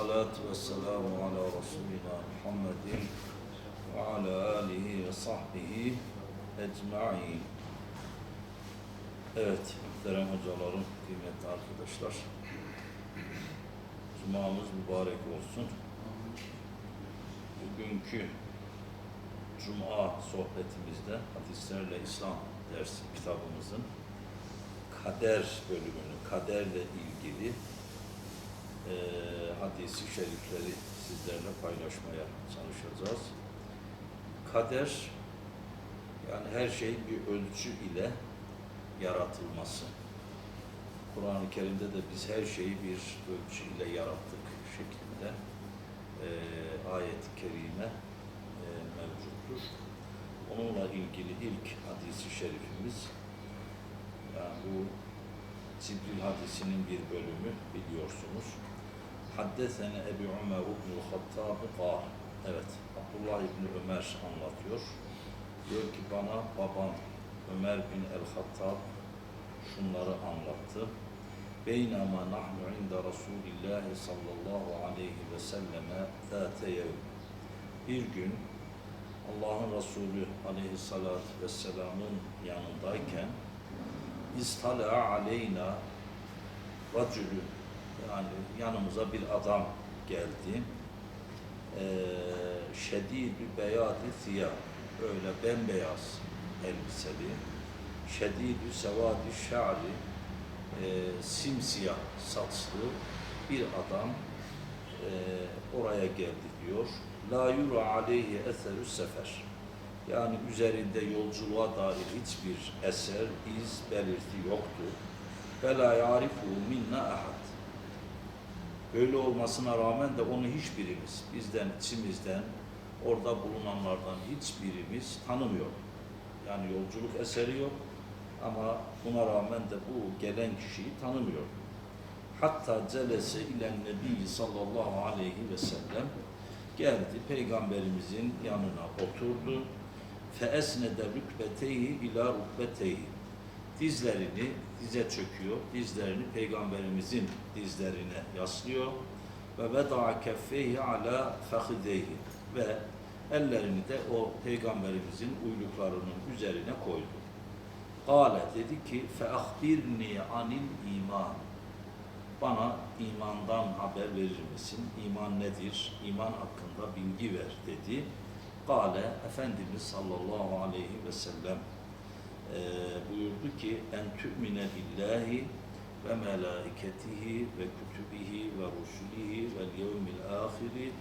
salatu ve selamu ala Resulina Muhammedin ve ala alihi ve sahbihi ecma'in. Evet, muhterem hocalarım, kıymetli arkadaşlar. Cuma'mız mübarek olsun. Bugünkü Cuma sohbetimizde hadislerle İslam dersi kitabımızın kader bölümünü, kaderle ilgili eee hadisi şerifleri sizlerle paylaşmaya çalışacağız. Kader, yani her şey bir ölçü ile yaratılması. Kur'an-ı Kerim'de de biz her şeyi bir ölçü ile yarattık şeklinde eee ayet-i kerime eee, mevcuttur. Onunla ilgili ilk hadisi şerifimiz, yani bu Cibril hadisinin bir bölümü biliyorsunuz. Haddesene Ebu Ömer İbnül Hattab kâr. Evet, Abdullah İbni Ömer anlatıyor. Diyor ki bana babam Ömer bin el-Hattab şunları anlattı. Beynama nahnu inde Resulillahi sallallahu aleyhi ve selleme zâte yevm. Bir gün Allah'ın Resulü aleyhissalatü vesselamın yanındayken istala aleyna racülü yani yanımıza bir adam geldi. Ee, şedidü beyadi siyah öyle bembeyaz elbiseli şedidü sevadi şa'ri e, simsiyah saçlı bir adam e, oraya geldi diyor. La yura aleyhi eserü sefer. Yani üzerinde yolculuğa dair hiçbir eser, iz, belirti yoktu. Ve la yarifu minna ahad. Böyle olmasına rağmen de onu hiçbirimiz, bizden, içimizden, orada bulunanlardan hiçbirimiz tanımıyor. Yani yolculuk eseri yok ama buna rağmen de bu gelen kişiyi tanımıyor. Hatta celese ilen nebi sallallahu aleyhi ve sellem geldi peygamberimizin yanına oturdu. Feesnede rükbeteyhi ila rükbeteyhi. Dizlerini dize çöküyor. Dizlerini peygamberimizin dizlerine yaslıyor. Ve veda'a keffeyhi ala fehideyhi. Ve ellerini de o peygamberimizin uyluklarının üzerine koydu. Kale dedi ki feahbirni anil iman. Bana imandan haber verir misin? İman nedir? İman hakkında bilgi ver dedi. Kale Efendimiz sallallahu aleyhi ve sellem e, buyurdu ki en tü'mine billahi ve melaiketihi ve kütübihi ve rusulihi ve yevmil ahiri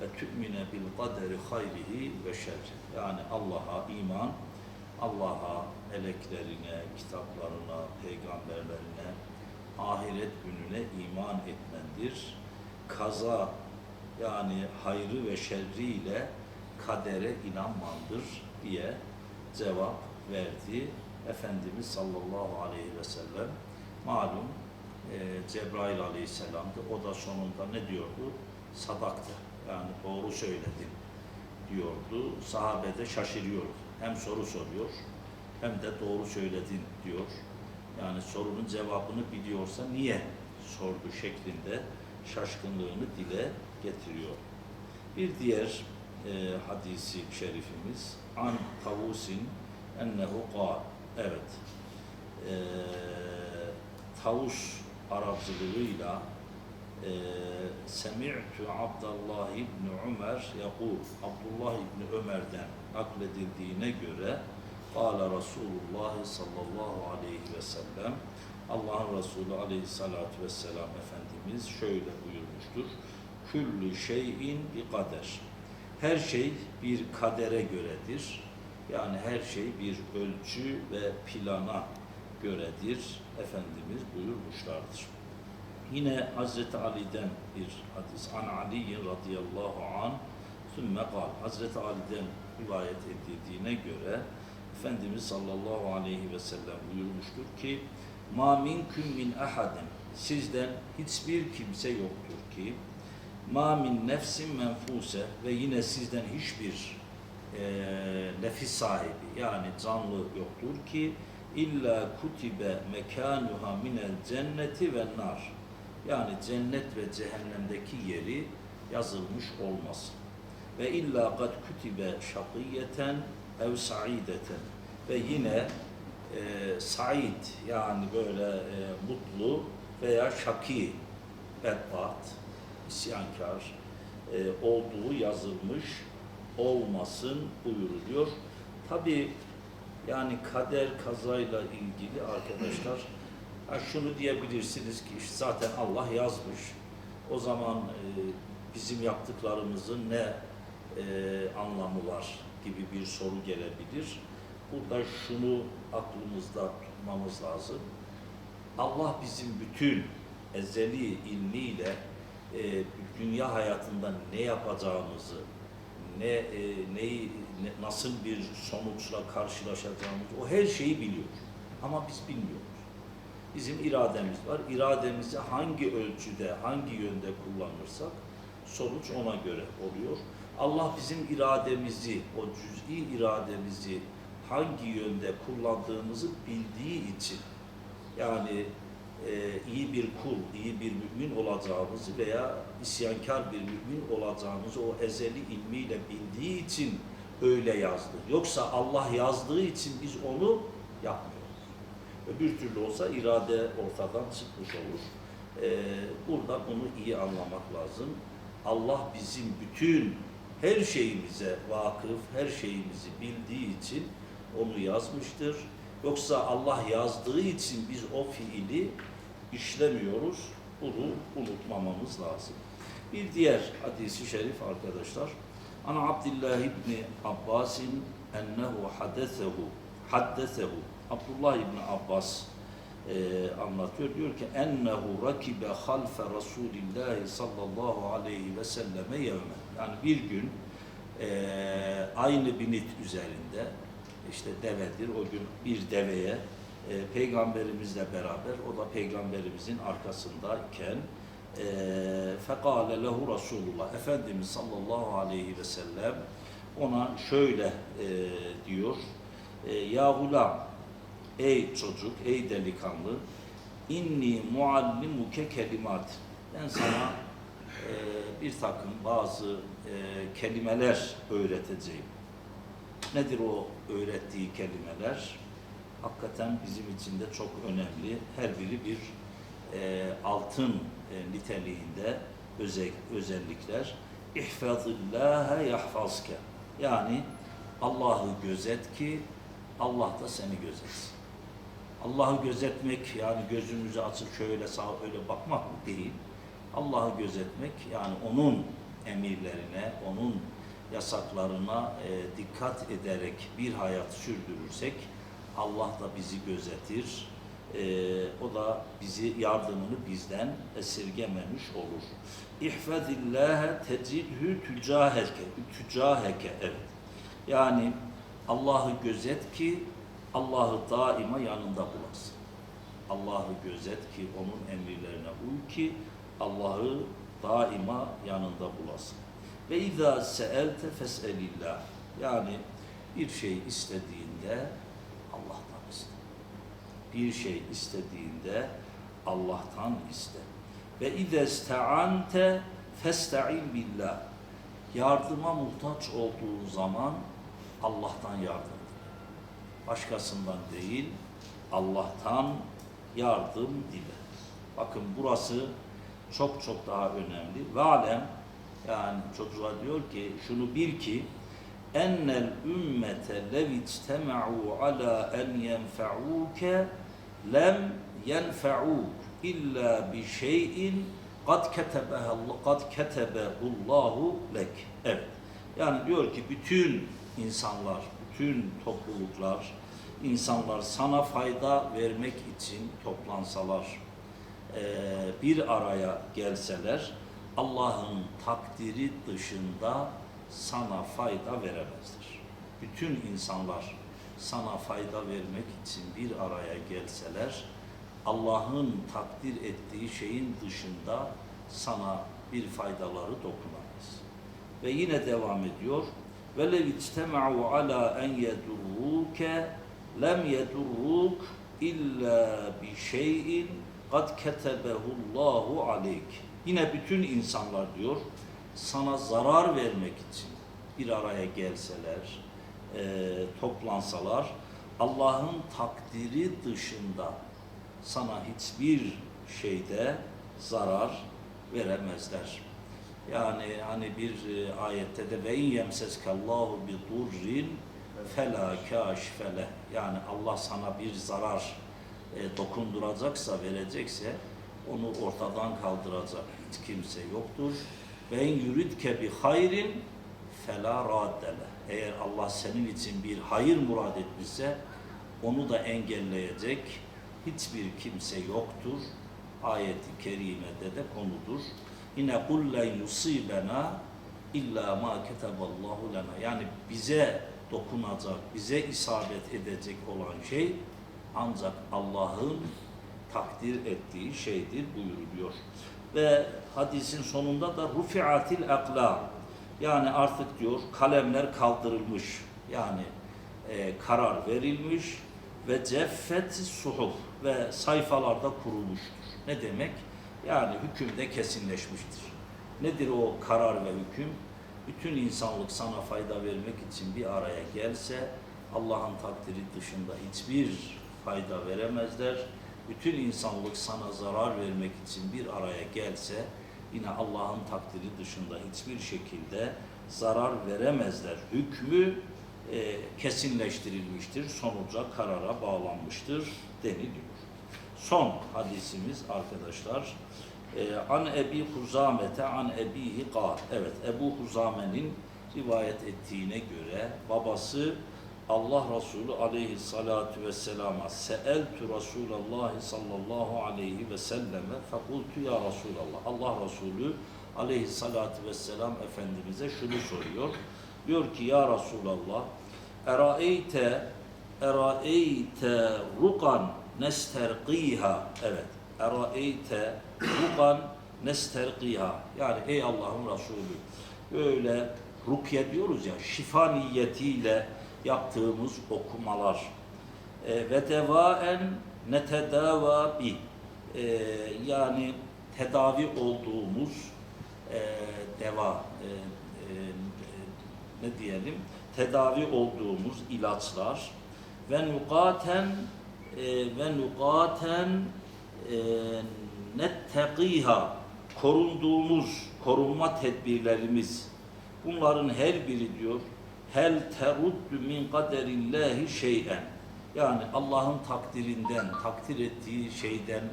ve tü'mine bil kaderi hayrihi ve şerri. Yani Allah'a iman, Allah'a, meleklerine, kitaplarına, peygamberlerine, ahiret gününe iman etmendir. Kaza yani hayrı ve şerriyle kadere inanmandır diye cevap verdi. Efendimiz sallallahu aleyhi ve sellem malum e, Cebrail aleyhisselamdı. O da sonunda ne diyordu? Sadaktı. Yani doğru söyledin diyordu. Sahabe de şaşırıyordu. Hem soru soruyor hem de doğru söyledin diyor. Yani sorunun cevabını biliyorsa niye sordu şeklinde şaşkınlığını dile getiriyor. Bir diğer e, hadisi şerifimiz an tavusin ennehu qal. Evet. E, tavus aracılığıyla e, Semi'tu Abdullah İbni Ömer yakul Abdullah İbni Ömer'den nakledildiğine göre Kâle Resulullah sallallahu aleyhi ve sellem Allah'ın Resulü aleyhissalatu vesselam Efendimiz şöyle buyurmuştur. Küllü şeyin bir kader. Her şey bir kadere göredir. Yani her şey bir ölçü ve plana göredir. Efendimiz buyurmuşlardır. Yine Hazreti Ali'den bir hadis. An Ali radıyallahu an sümme kal. Hazreti Ali'den rivayet edildiğine göre Efendimiz sallallahu aleyhi ve sellem buyurmuştur ki ma minküm min ahadin sizden hiçbir kimse yoktur ki ma min nefsin menfuse ve yine sizden hiçbir e, nefis sahibi yani canlı yoktur ki illa kutibe mekanuha minel cenneti ve nar Yani cennet ve cehennemdeki yeri yazılmış olmasın. Ve illa kad kütibe şakiyeten ev saideten. Ve yine e, said yani böyle e, mutlu veya şaki, bedbaht, isyankar e, olduğu yazılmış olmasın buyuruluyor. Tabi yani kader kazayla ilgili arkadaşlar şunu diyebilirsiniz ki işte zaten Allah yazmış. O zaman e, bizim yaptıklarımızın ne e, anlamı var gibi bir soru gelebilir. Burada şunu aklımızda tutmamız lazım. Allah bizim bütün ezeli ilmiyle e, dünya hayatında ne yapacağımızı, ne e, neyi ne- nasıl bir sonuçla karşılaşacağımızı o her şeyi biliyor. Ama biz bilmiyoruz. Bizim irademiz var. İrademizi hangi ölçüde, hangi yönde kullanırsak sonuç ona göre oluyor. Allah bizim irademizi, o cüz'i irademizi hangi yönde kullandığımızı bildiği için yani e, iyi bir kul, iyi bir mümin olacağımızı veya isyankar bir mümin olacağımızı o ezeli ilmiyle bildiği için öyle yazdı. Yoksa Allah yazdığı için biz onu yapmıyoruz. Öbür türlü olsa irade ortadan çıkmış olur. E, burada bunu iyi anlamak lazım. Allah bizim bütün her şeyimize vakıf, her şeyimizi bildiği için onu yazmıştır. Yoksa Allah yazdığı için biz o fiili işlemiyoruz. Bunu unutmamamız lazım. Bir diğer hadisi şerif arkadaşlar. Ana Abdullah İbni Abbasin ennehu hadesehu haddesehu Abdullah İbni Abbas e, anlatıyor. Diyor ki ennehu rakibe halfe Resulillahi sallallahu aleyhi ve selleme yevmen. Yani bir gün e, aynı binit üzerinde işte devedir. O gün bir deveye e, peygamberimizle beraber o da peygamberimizin arkasındayken e, fekale lehu Resulullah Efendimiz sallallahu aleyhi ve sellem ona şöyle e, diyor e, ya gulam ey çocuk ey delikanlı inni muallimuke kelimat ben sana e, bir takım bazı e, kelimeler öğreteceğim. Nedir o öğrettiği kelimeler? Hakikaten bizim için de çok önemli. Her biri bir e, altın e, niteliğinde özel, özellikler. İhfazillâhe yahfazke. Yani Allah'ı gözet ki Allah da seni gözetsin. Allah'ı gözetmek yani gözümüzü açıp şöyle sağa öyle bakmak değil. Allah'ı gözetmek yani onun emirlerine, onun yasaklarına e, dikkat ederek bir hayat sürdürürsek Allah da bizi gözetir. E, o da bizi yardımını bizden esirgememiş olur. İhfazillâhe tecidhü tücaheke. Tücaheke evet. Yani Allah'ı gözet ki Allah'ı daima yanında bulasın. Allah'ı gözet ki onun emirlerine uy ki Allah'ı daima yanında bulasın. Ve izâ seelte fes'elillah. Yani bir şey istediğinde Allah'tan iste. Bir şey istediğinde Allah'tan iste. Ve izâ iste'ante festa'in billah. Yardıma muhtaç olduğun zaman Allah'tan yardım. Başkasından değil, Allah'tan yardım dile. Bakın burası çok çok daha önemli. Ve alem yani çocuğa diyor ki şunu bil ki ennel ümmete lev ala en yenfa'uke lem yenfa'uk illa bi şeyin kad kad ketebehullahu lek. Evet. Yani diyor ki bütün insanlar, bütün topluluklar, insanlar sana fayda vermek için toplansalar, bir araya gelseler, Allah'ın takdiri dışında sana fayda veremezler. Bütün insanlar sana fayda vermek için bir araya gelseler, Allah'ın takdir ettiği şeyin dışında sana bir faydaları dokunamaz. Ve yine devam ediyor. وَلَوْ اِجْتَمَعُوا عَلَى اَنْ يَدُرُّوكَ لَمْ يَدُرُّوكَ اِلَّا بِشَيْءٍ kad ketebehullahu aleyk. Yine bütün insanlar diyor sana zarar vermek için bir araya gelseler, e, toplansalar Allah'ın takdiri dışında sana hiçbir şeyde zarar veremezler. Yani hani bir e, ayette de ve in yemseskallahu bi durrin fela kâşfele yani Allah sana bir zarar e, dokunduracaksa, verecekse onu ortadan kaldıracak hiç kimse yoktur. Ve in yuridke bi hayrin fela raddele. Eğer Allah senin için bir hayır murad etmişse onu da engelleyecek hiçbir kimse yoktur. Ayeti kerimede de konudur. Yine kul yusibena illa ma keteballahu lena. Yani bize dokunacak, bize isabet edecek olan şey ancak Allah'ın takdir ettiği şeydir buyuruluyor. Ve hadisin sonunda da rufiatil akla yani artık diyor kalemler kaldırılmış. Yani e, karar verilmiş ve ceffet suhuf ve sayfalarda kurulmuştur. Ne demek? Yani hükümde kesinleşmiştir. Nedir o karar ve hüküm? Bütün insanlık sana fayda vermek için bir araya gelse Allah'ın takdiri dışında hiçbir fayda veremezler. Bütün insanlık sana zarar vermek için bir araya gelse yine Allah'ın takdiri dışında hiçbir şekilde zarar veremezler. Hükmü e, kesinleştirilmiştir, sonuca karara bağlanmıştır deniliyor. Son hadisimiz arkadaşlar. E, an Ebi Huzamete an Ebihi kal. Evet Ebu Huzame'nin rivayet ettiğine göre babası Allah Resulü aleyhissalatu vesselama seeltu Resulallah sallallahu aleyhi ve selleme fekultu ya Resulallah. Allah Resulü aleyhissalatu vesselam Efendimiz'e şunu soruyor. Diyor ki ya Resulallah eraeyte eraeyte rukan nesterqiha evet eraeyte rukan nesterqiha yani ey Allah'ın Resulü böyle rukye diyoruz ya şifa niyetiyle yaptığımız okumalar. E, ve devaen netedava bi e, yani tedavi olduğumuz e, deva e, e, ne diyelim tedavi olduğumuz ilaçlar. Ve nukaten e, ve nukaten e, netteqiha korunduğumuz korunma tedbirlerimiz. Bunların her biri diyor hel teruddu min kaderillahi şey'en yani Allah'ın takdirinden takdir ettiği şeyden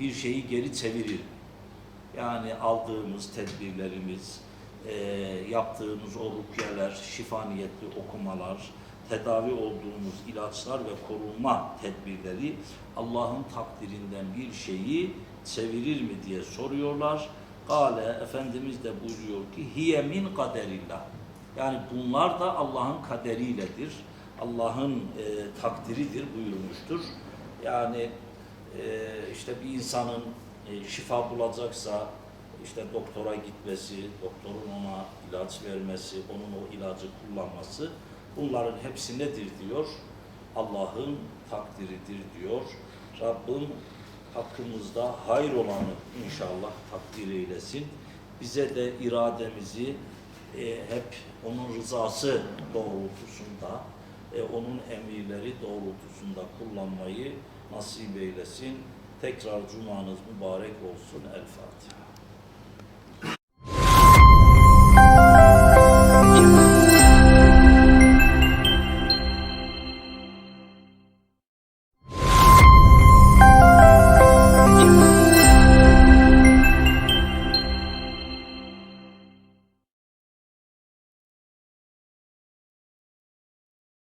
bir şeyi geri çevirir yani aldığımız tedbirlerimiz e, yaptığımız o rukyeler şifa niyetli okumalar tedavi olduğumuz ilaçlar ve korunma tedbirleri Allah'ın takdirinden bir şeyi çevirir mi diye soruyorlar. Gale Efendimiz de buyuruyor ki hiye min kaderillah. Yani bunlar da Allah'ın kaderiyledir. Allah'ın e, takdiridir buyurmuştur. Yani e, işte bir insanın e, şifa bulacaksa işte doktora gitmesi, doktorun ona ilaç vermesi, onun o ilacı kullanması bunların hepsi nedir diyor? Allah'ın takdiridir diyor. Rabbim hakkımızda hayır olanı inşallah takdir eylesin. Bize de irademizi e, hep onun rızası doğrultusunda, e, onun emirleri doğrultusunda kullanmayı nasip eylesin. Tekrar cumanız mübarek olsun. El Fatiha.